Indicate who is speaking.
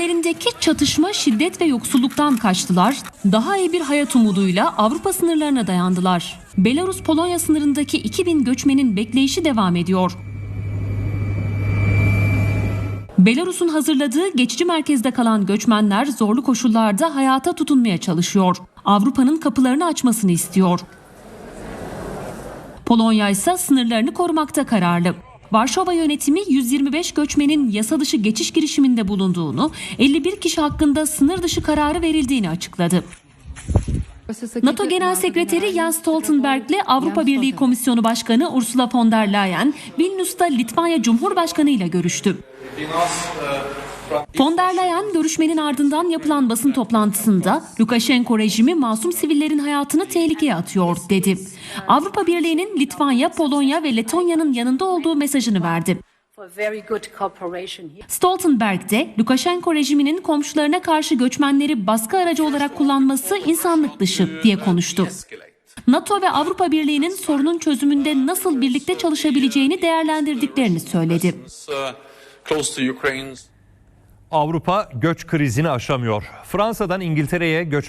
Speaker 1: Ülkelerindeki çatışma, şiddet ve yoksulluktan kaçtılar. Daha iyi bir hayat umuduyla Avrupa sınırlarına dayandılar. Belarus-Polonya sınırındaki 2000 göçmenin bekleyişi devam ediyor. Belarus'un hazırladığı geçici merkezde kalan göçmenler zorlu koşullarda hayata tutunmaya çalışıyor. Avrupa'nın kapılarını açmasını istiyor. Polonya ise sınırlarını korumakta kararlı. Varşova yönetimi 125 göçmenin yasa dışı geçiş girişiminde bulunduğunu, 51 kişi hakkında sınır dışı kararı verildiğini açıkladı. NATO Genel Sekreteri Jens Stoltenberg ile Avrupa Birliği Komisyonu Başkanı Ursula von der Leyen, Vilnius'ta Litvanya Cumhurbaşkanı ile görüştü. Von der Leyen görüşmenin ardından yapılan basın toplantısında Lukashenko rejimi masum sivillerin hayatını tehlikeye atıyor dedi. Avrupa Birliği'nin Litvanya, Polonya ve Letonya'nın yanında olduğu mesajını verdi. Stoltenberg de Lukashenko rejiminin komşularına karşı göçmenleri baskı aracı olarak kullanması insanlık dışı diye konuştu. NATO ve Avrupa Birliği'nin sorunun çözümünde nasıl birlikte çalışabileceğini değerlendirdiklerini söyledi.
Speaker 2: Avrupa göç krizini aşamıyor. Fransa'dan İngiltere'ye göç